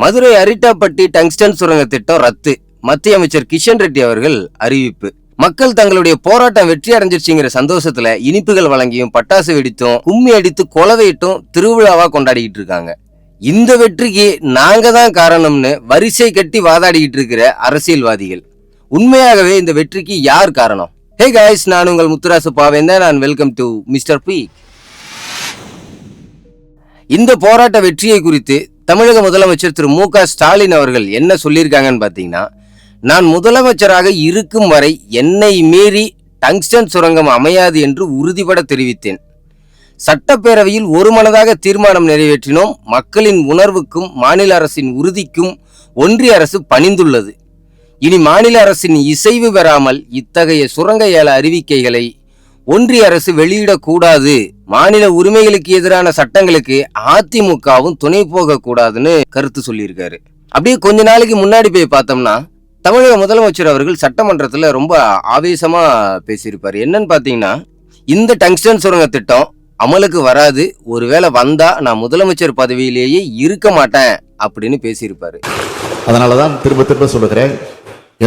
Madurai Arittapatti tungsten சுரங்க திட்டம் ரத்து. மத்திய அமைச்சர் கிஷன் ரெட்டி அவர்கள் அறிவிப்பு. மக்கள் தங்களுடைய போராட்டம் வெற்றி அடைஞ்சிருச்சுங்கிற சந்தோஷத்துல இனிப்புகள் வழங்கியும் பட்டாசு வெடித்தும் கும்மி அடித்து கொலவையிட்டும் திருவிழாவா கொண்டாடிக்கிட்டு இருக்காங்க. இந்த வெற்றிக்கு நாங்க தான் காரணம்னு வரிசை கட்டி வாதாடிக்கிட்டு இருக்கிற அரசியல்வாதிகள். உண்மையாகவே இந்த வெற்றிக்கு யார் காரணம்? ஹே காய்ஸ் நான் உங்கள் முத்துராசு பாவேந்தன் நான் வெல்கம் டு மிஸ்டர் பி இந்த போராட்ட வெற்றியை குறித்து தமிழக முதலமைச்சர் திரு மு ஸ்டாலின் அவர்கள் என்ன சொல்லியிருக்காங்கன்னு பார்த்தீங்கன்னா நான் முதலமைச்சராக இருக்கும் வரை என்னை மீறி டங்ஸ்டன் சுரங்கம் அமையாது என்று உறுதிபட தெரிவித்தேன். சட்டப்பேரவையில் ஒருமனதாக தீர்மானம் நிறைவேற்றினோம். மக்களின் உணர்வுக்கும் மாநில அரசின் உறுதிக்கும் ஒன்றிய அரசு பணிந்துள்ளது. இனி மாநில அரசின் இசைவு பெறாமல் இத்தகைய சுரங்க ஏல அறிவிக்கைகளை ஒன்றிய அரசு வெளியிடக்கூடாது. மாநில உரிமைகளுக்கு எதிரான சட்டங்களுக்கு அதிமுகவும் துணை போகக்கூடாதுன்னு கருத்து சொல்லியிருக்காரு. அப்படியே கொஞ்ச நாளைக்கு முன்னாடி போய் பார்த்தோம்னா தமிழக முதலமைச்சர் அவர்கள் சட்டமன்றத்தில் ரொம்ப ஆவேசமா பேசியிருப்பார். என்னன்னு பார்த்தீங்கன்னா இந்த டங்ஸ்டன் சுரங்க திட்டம் அமலுக்கு வராது ஒருவேளை வந்தா நான் முதலமைச்சர் பதவியிலேயே இருக்க மாட்டேன் அப்படின்னு பேசியிருப்பாரு. அதனால தான் திரும்ப திரும்ப சொல்லுகிறேன்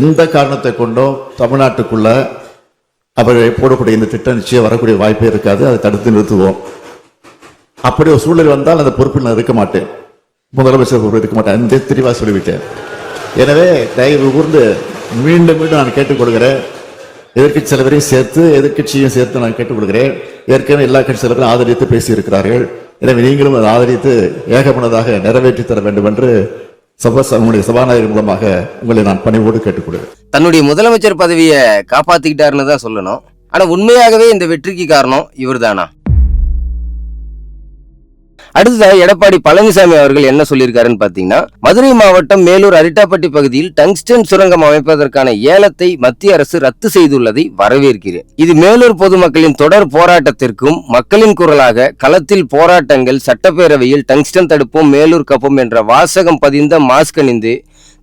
எந்த காரணத்தை கொண்டும் தமிழ்நாட்டுக்குள்ள அவர்கள் போடக்கூடிய இந்த திட்டம் நிச்சயம் வரக்கூடிய வாய்ப்பே இருக்காது. அதை தடுத்து நிறுத்துவோம். அப்படி ஒரு சூழல் வந்தால் அந்த பொறுப்பில் நான் இருக்க மாட்டேன். முதலமைச்சர் பொறுப்பு இருக்க மாட்டேன். அந்த தெளிவாக சொல்லிவிட்டேன். எனவே தயவு கூர்ந்து மீண்டும் மீண்டும் நான் கேட்டுக்கொள்கிறேன் எதிர்க்கட்சி தலைவரையும் சேர்த்து எதிர்க்கட்சியும் சேர்த்து நான் கேட்டுக்கொள்கிறேன் ஏற்கனவே எல்லா கட்சி தலைவரும் ஆதரித்து பேசியிருக்கிறார்கள். எனவே நீங்களும் அதை ஆதரித்து ஏகமனதாக நிறைவேற்றி தர வேண்டும் என்று சபா உங்களுடைய சபாநாயகர் மூலமாக உங்களை நான் பணிவோடு கேட்டுக்கொள்கிறேன். தன்னுடைய முதலமைச்சர் பதவியை காப்பாத்திக்கிட்டாருன்னு தான் சொல்லணும். ஆனா உண்மையாகவே இந்த வெற்றிக்கு காரணம் இவர்தானா? அடுத்ததாக எடப்பாடி பழனிசாமி அவர்கள் என்ன சொல்லியிருக்காருன்னு பார்த்தீங்கன்னா மதுரை மாவட்டம் மேலூர் அரிட்டாப்பட்டி பகுதியில் டங்ஸ்டன் சுரங்கம் அமைப்பதற்கான ஏலத்தை மத்திய அரசு ரத்து செய்துள்ளதை வரவேற்கிறேன். இது மேலூர் பொதுமக்களின் தொடர் போராட்டத்திற்கும் மக்களின் குரலாக களத்தில் போராட்டங்கள் சட்டப்பேரவையில் டங்ஸ்டன் தடுப்போம் மேலூர் கப்போம் என்ற வாசகம் பதிந்த மாஸ்க் அணிந்து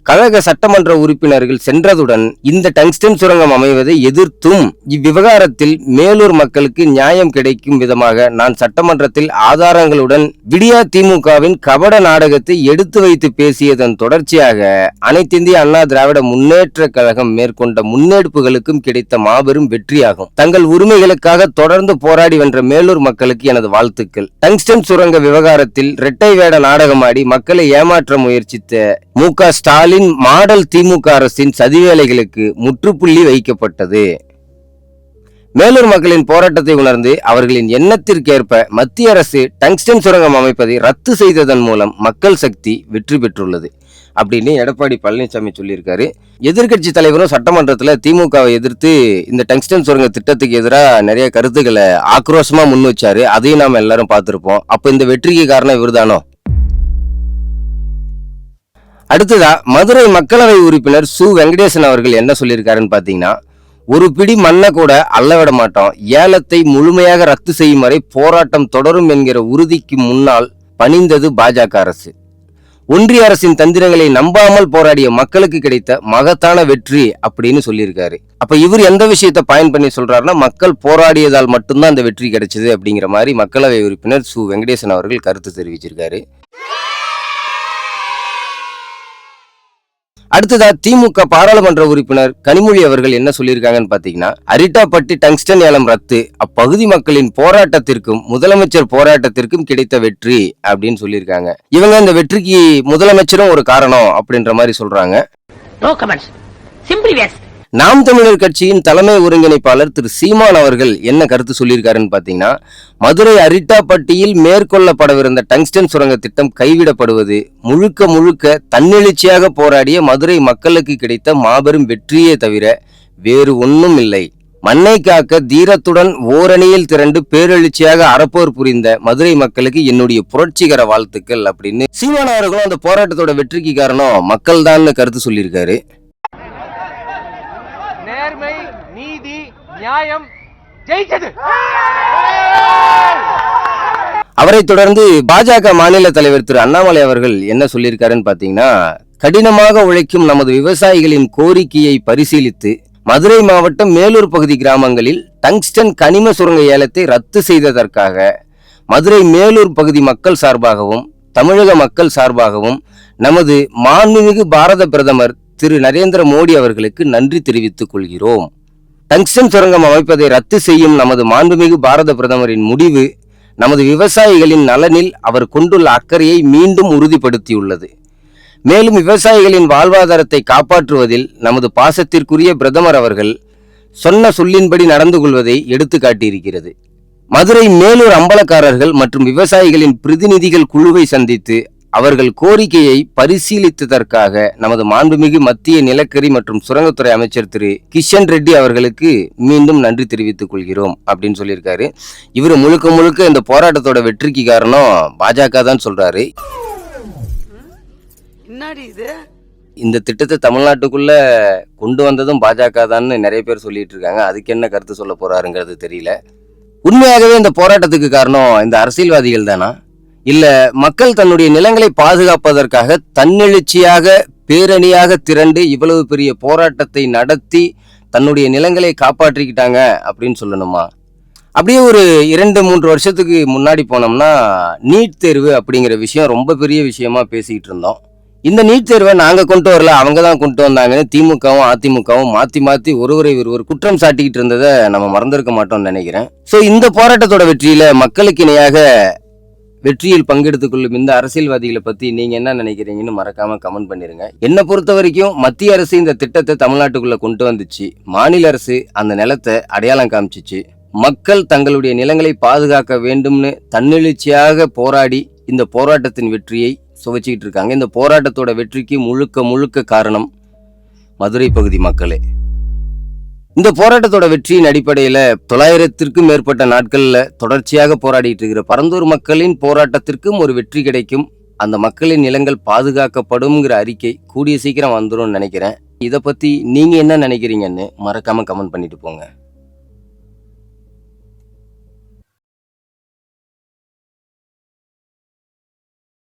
கழக சட்டமன்ற உறுப்பினர்கள் சென்றதுடன் இந்த டங்ஸ்டன் சுரங்கம் அமைவதை எதிர்த்தும் இவ்விவகாரத்தில் மேலூர் மக்களுக்கு நியாயம் கிடைக்கும் விதமாக நான் சட்டமன்றத்தில் ஆதாரங்களுடன் விடியா திமுகவின் கபட நாடகத்தை எடுத்து வைத்து பேசியதன் தொடர்ச்சியாக அனைத்திந்திய அண்ணா திராவிட முன்னேற்ற கழகம் மேற்கொண்ட முன்னெடுப்புகளுக்கும் கிடைத்த மாபெரும் வெற்றியாகும். தங்கள் உரிமைகளுக்காக தொடர்ந்து போராடி வென்ற மேலூர் மக்களுக்கு எனது வாழ்த்துக்கள். டங்ஸ்டன் சுரங்க விவகாரத்தில் இரட்டை வேட நாடகமாடி மக்களை ஏமாற்ற முயற்சித்த மு க ஸ்டாலின் மாடல் திமுக அரசின் சதிவேலைகளுக்கு முற்றுப்புள்ளி வைக்கப்பட்டது. மேலூர் மக்களின் போராட்டத்தை உணர்ந்து அவர்களின் எண்ணத்திற்கேற்ப மத்திய அரசு டங்ஸ்டன் சுரங்கம் அமைப்பதை ரத்து செய்ததன் மூலம் மக்கள் சக்தி வெற்றி பெற்றுள்ளது. அப்படின்னு எடப்பாடி பழனிசாமி சொல்லியிருக்காரு. எதிர்க்கட்சி தலைவரும் சட்டமன்றத்தில் திமுகவை எதிர்த்து இந்த டங்ஸ்டன் சுரங்க திட்டத்துக்கு எதிராக நிறைய கருத்துக்களை ஆக்ரோஷமாக முன் வச்சாரு. அதையும் நாம் எல்லாரும் பார்த்துருப்போம். அப்போ இந்த வெற்றிக்கு காரணம் இவர்தானோ? அடுத்ததா மதுரை மக்களவை உறுப்பினர் சு. வெங்கடேசன் அவர்கள் என்ன சொல்லியிருக்காருன்னு பார்த்தீங்கன்னா ஒரு பிடி மண்ணை கூட அள்ளவிட மாட்டோம். ஏலத்தை முழுமையாக ரத்து செய்யும் வரை போராட்டம் தொடரும் என்கிற உறுதிக்கு முன்னால் பணிந்தது பாஜக அரசு. ஒன்றிய அரசின் தந்திரங்களை நம்பாமல் போராடிய மக்களுக்கு கிடைத்த மகத்தான வெற்றி அப்படின்னு சொல்லியிருக்காரு. அப்ப இவர் எந்த விஷயத்தை பயன் பண்ணி சொல்றாருன்னா மக்கள் போராடியதால் மட்டும்தான் அந்த வெற்றி கிடைச்சது அப்படிங்கிற மாதிரி மக்களவை உறுப்பினர் சு. வெங்கடேசன் அவர்கள் கருத்து தெரிவிச்சிருக்காரு. அடுத்ததா திமுக பாராளுமன்ற உறுப்பினர் கனிமொழி அவர்கள் என்ன சொல்லியிருக்காங்கன்னு பாத்தீங்கன்னா அரிட்டாப்பட்டி டங்ஸ்டன் ஏலம் ரத்து அப்பகுதி மக்களின் போராட்டத்திற்கும் முதலமைச்சர் போராட்டத்திற்கும் கிடைத்த வெற்றி அப்படின்னு சொல்லியிருக்காங்க. இவங்க இந்த வெற்றிக்கு முதலமைச்சரும் ஒரு காரணம் அப்படின்ற மாதிரி சொல்றாங்க. நாம் தமிழர் கட்சியின் தலைமை ஒருங்கிணைப்பாளர் திரு சீமான் அவர்கள் என்ன கருத்து சொல்லியிருக்காருன்னு பார்த்தீங்கன்னா மதுரை அரிட்டாப்பட்டியில் மேற்கொள்ளப்படவிருந்த டங்ஸ்டன் சுரங்க திட்டம் கைவிடப்படுவது முழுக்க முழுக்க தன்னெழுச்சியாக போராடிய மதுரை மக்களுக்கு கிடைத்த மாபெரும் வெற்றியே தவிர வேறு ஒன்றும் இல்லை. மண்ணை காக்க தீரத்துடன் ஓரணியில் திரண்டு பேரெழுச்சியாக அறப்போர் புரிந்த மதுரை மக்களுக்கு என்னுடைய புரட்சிகர வாழ்த்துக்கள் அப்படின்னு. சீமான் அவர்களும் அந்த போராட்டத்தோட வெற்றிக்கு காரணம் மக்கள் தான் கருத்து சொல்லியிருக்காரு. நியாயம் ஜெயிச்சது. அவரை தொடர்ந்து பாஜக மாநில தலைவர் திரு அண்ணாமலை அவர்கள் என்ன சொல்லியிருக்காருன்னு பாத்தீங்கன்னா கடினமாக உழைக்கும் நமது விவசாயிகளின் கோரிக்கையை பரிசீலித்து மதுரை மாவட்டம் மேலூர் பகுதி கிராமங்களில் டங்ஸ்டன் கனிம சுரங்க ஏலத்தை ரத்து செய்ததற்காக மதுரை மேலூர் பகுதி மக்கள் சார்பாகவும் தமிழக மக்கள் சார்பாகவும் நமது மாண்புமிகு பாரத பிரதமர் திரு நரேந்திர மோடி அவர்களுக்கு நன்றி தெரிவித்துக் கொள்கிறோம். டங்ஸ்டன் சுரங்கம் அமைப்பதை ரத்து செய்யும் நமது மாண்புமிகு பாரத பிரதமரின் முடிவு நமது விவசாயிகளின் நலனில் அவர் கொண்டுள்ள அக்கறையை மீண்டும் உறுதிப்படுத்தியுள்ளது. மேலும் விவசாயிகளின் வாழ்வாதாரத்தை காப்பாற்றுவதில் நமது பாசத்திற்குரிய பிரதமர் அவர்கள் சொன்ன சொல்லின்படி நடந்து கொள்வதை எடுத்து காட்டியிருக்கிறது மதுரை மேலூர் அம்பலக்காரர்கள் மற்றும் விவசாயிகளின் பிரதிநிதிகள் குழுவை சந்தித்து அவர்கள் கோரிக்கையை பரிசீலித்ததற்காக நமது மாண்புமிகு மத்திய நிலக்கரி மற்றும் சுரங்கத்துறை அமைச்சர் திரு கிஷன் ரெட்டி அவர்களுக்கு மீண்டும் நன்றி தெரிவித்துக் கொள்கிறோம் அப்படின்னு சொல்லியிருக்காரு. இவர் முழுக்க முழுக்க இந்த போராட்டத்தோட வெற்றிக்கு காரணம் பாஜக தான் சொல்றாரு. இந்த திட்டத்தை தமிழ்நாட்டுக்குள்ள கொண்டு வந்ததும் பாஜக தான்னு நிறைய பேர் சொல்லிட்டு இருக்காங்க. அதுக்கு என்ன கருத்து சொல்ல போறாருங்கிறது தெரியல. உண்மையாகவே இந்த போராட்டத்துக்கு காரணம் இந்த அரசியல்வாதிகள் தானா? இல்ல மக்கள் தன்னுடைய நிலங்களை பாதுகாப்பதற்காக தன்னெழுச்சியாக பேரணியாக திரண்டு இவ்வளவு பெரிய போராட்டத்தை நடத்தி தன்னுடைய நிலங்களை காப்பாற்றிக்கிட்டாங்க அப்படின்னு சொல்லணுமா? அப்படியே ஒரு இரண்டு மூன்று வருஷத்துக்கு முன்னாடி போனோம்னா நீட் தேர்வு அப்படிங்கிற விஷயம் ரொம்ப பெரிய விஷயமா பேசிக்கிட்டு இருந்தோம். இந்த நீட் தேர்வை நாங்கள் கொண்டு வரல அவங்க தான் கொண்டு வந்தாங்கன்னு திமுகவும் அதிமுகவும் மாற்றி மாற்றி ஒருவரை ஒருவர் குற்றம் சாட்டிக்கிட்டு இருந்ததை நம்ம மறந்துருக்க மாட்டோம்னு நினைக்கிறேன். ஸோ இந்த போராட்டத்தோட வெற்றியில் மக்களுக்கு இணையாக வெற்றியில் பங்கெடுத்துக் கொள்ளும் இந்த அரசியல்வாதிகளை பத்தி நீங்க என்ன நினைக்கிறீங்கன்னு மறக்காம கமெண்ட் பண்ணிருங்க. என்னை பொறுத்த வரைக்கும் மத்திய அரசு இந்த திட்டத்தை தமிழ்நாட்டுக்குள்ள கொண்டு வந்துச்சு. மாநில அரசு அந்த நிலத்தை அடையாளம் காமிச்சிச்சு. மக்கள் தங்களுடைய நிலங்களை பாதுகாக்க வேண்டும்னு தன்னெழுச்சியாக போராடி இந்த போராட்டத்தின் வெற்றியை சுவைச்சிக்கிட்டு இருக்காங்க. இந்த போராட்டத்தோட வெற்றிக்கு முழுக்க முழுக்க காரணம் மதுரை பகுதி மக்களே. இந்த போராட்டத்தோட வெற்றியின் அடிப்படையில் தொள்ளாயிரத்திற்கும் மேற்பட்ட நாட்களில் தொடர்ச்சியாக போராடிட்டு இருக்கிற பரந்தூர் மக்களின் போராட்டத்திற்கும் ஒரு வெற்றி கிடைக்கும். அந்த மக்களின் நிலங்கள் பாதுகாக்கப்படும்ங்கிற அறிக்கை கூடிய சீக்கிரம் வந்துடும் நினைக்கிறேன். இதை பற்றி நீங்கள் என்ன நினைக்கிறீங்கன்னு மறக்காமல் கமெண்ட் பண்ணிட்டு போங்க.